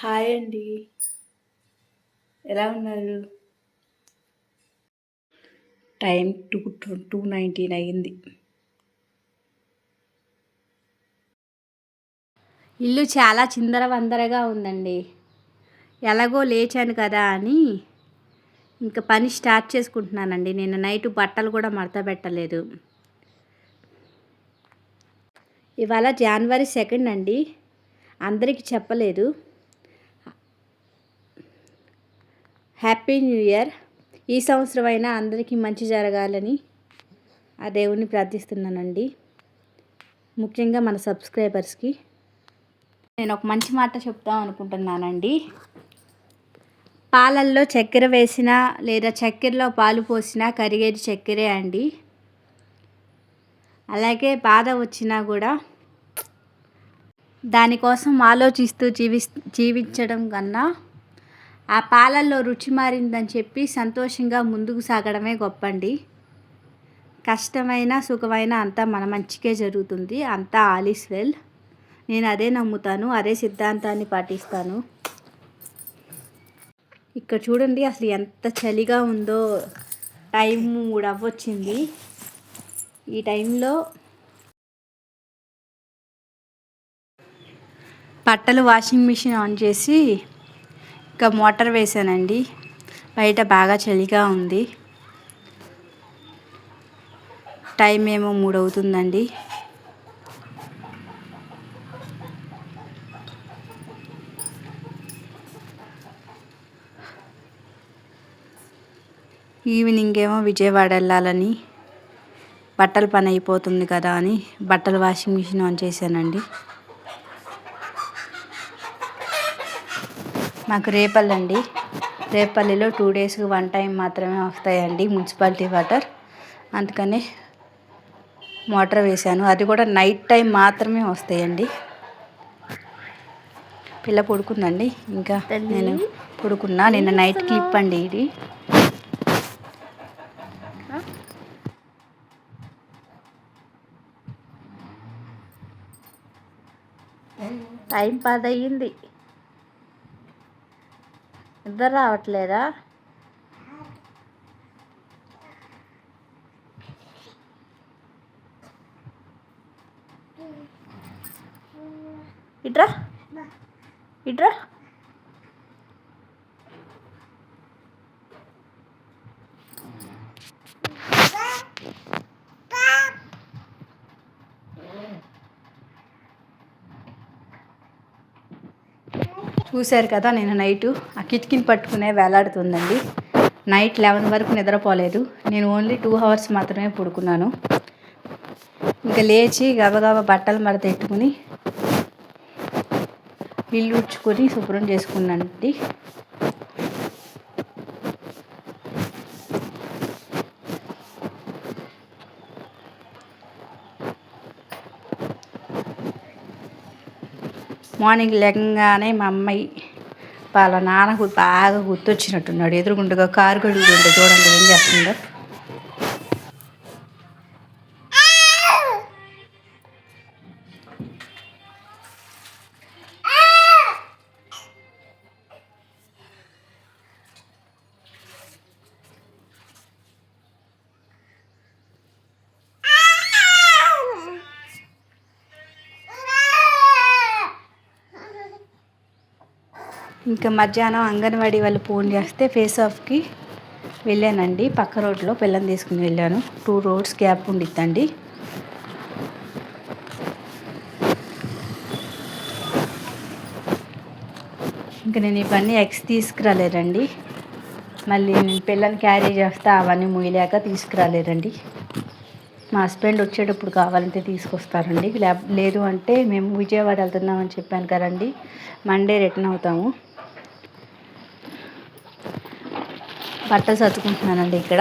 Hi అండి. ఎలా ఉన్నారు? టైం టూ టూ నైన్టీన్ అయ్యింది. ఇల్లు చాలా చిందర వందరగా ఉందండి. ఎలాగో లేచాను కదా అని ఇంకా పని స్టార్ట్ చేసుకుంటున్నానండి. నేను నైట్ బట్టలు కూడా మడత పెట్టలేదు. ఇవాళ జనవరి సెకండ్ అండి. అందరికీ చెప్పలేదు. Happy new year. ఈ సంవత్సరం అయినా అందరికీ మంచి జరగాలని ఆ దేవుణ్ణి ప్రార్థిస్తున్నానండి. ముఖ్యంగా మన సబ్స్క్రైబర్స్కి. నేను ఒక మంచి మాట చెప్దాం అనుకుంటున్నానండి. పాలల్లో చక్కెర వేసినా లేదా చక్కెరలో పాలు పోసినా కరిగేది చక్కెరే అండి. అలాగే బాధ వచ్చినా కూడా దానికోసం ఆలోచిస్తూ జీవి జీవించడం కన్నా ఆ పాలల్లో రుచి మారిందని చెప్పి సంతోషంగా ముందుకు సాగడమే గొప్పండి. కష్టమైన సుఖమైన అంతా మన మంచికే జరుగుతుంది. అంతా ఆలిస్ వెల్. నేను అదే నమ్ముతాను అదే సిద్ధాంతాన్ని పాటిస్తాను. ఇక్కడ చూడండి అసలు ఎంత చలిగా ఉందో. టైం మూడు అవ్వచ్చింది. ఈ టైంలో బట్టలు వాషింగ్ మిషన్ ఆన్ చేసి ఇంకా మోటార్ వేసానండి. బయట బాగా చలిగా ఉంది. టైం ఏమో మూడు అవుతుందండి. ఈవినింగ్ ఏమో విజయవాడ వెళ్ళాలని. బట్టల పని అయిపోతుంది కదా అని బట్టలు వాషింగ్ మిషన్ ఆన్ చేశానండి. మాకు రేపల్లి అండి. రేపల్లిలో టూ డేస్కి వన్ టైం మాత్రమే వస్తాయండి మున్సిపాలిటీ వాటర్. అందుకని మోటార్ వేశాను. అది కూడా నైట్ టైం మాత్రమే వస్తాయండి. పిల్ల పడుకుందండి. ఇంకా నేను పడుకున్నా. నిన్న నైట్ క్లిప్ అండి ఇది. టైం పది అయ్యింది నిద్ర రావట్లేదా? ఇట్రా. ఇట్రా. చూశారు కదా నేను నైటు ఆ కిటికీని పట్టుకునే వేలాడుతుందండి. నైట్ లెవెన్ వరకు నిద్రపోలేదు. నేను ఓన్లీ టూ అవర్స్ మాత్రమే పడుకున్నాను. ఇంకా లేచి గబగబా బట్టలు మడత పెట్టుకుని ఇల్లు ఉడ్చుకొని శుభ్రం చేసుకున్నానండి. మార్నింగ్ లేకంగానే మా అమ్మాయి వాళ్ళ నాన్నకు బాగా గుర్తొచ్చినట్టున్నాడు. ఎదురుగుండగా కారు కడుగుతుంటే చూడండి ఏం చేస్తుందో. ఇంకా మధ్యాహ్నం అంగన్వాడీ వాళ్ళు ఫోన్ చేస్తే ఫేస్ ఆఫ్కి వెళ్ళానండి. పక్క రోడ్లో పిల్లని తీసుకుని వెళ్ళాను. టూ రోడ్స్ గ్యాప్ ఉండిద్దండి. ఇంకా నేను ఇవన్నీ ఎగ్స్ తీసుకురాలేరండి మళ్ళీ నేను పిల్లల్ని క్యారీ చేస్తే అవన్నీ ముయ్యలేక తీసుకురాలేదండి. మా హస్బెండ్ వచ్చేటప్పుడు కావాలంటే తీసుకొస్తారండి. లేదు అంటే మేము విజయవాడ వెళ్తున్నామని చెప్పాను కదండి. మండే రిటర్న్ అవుతాము. బట్టలు సర్దుకుంటున్నానండి ఇక్కడ.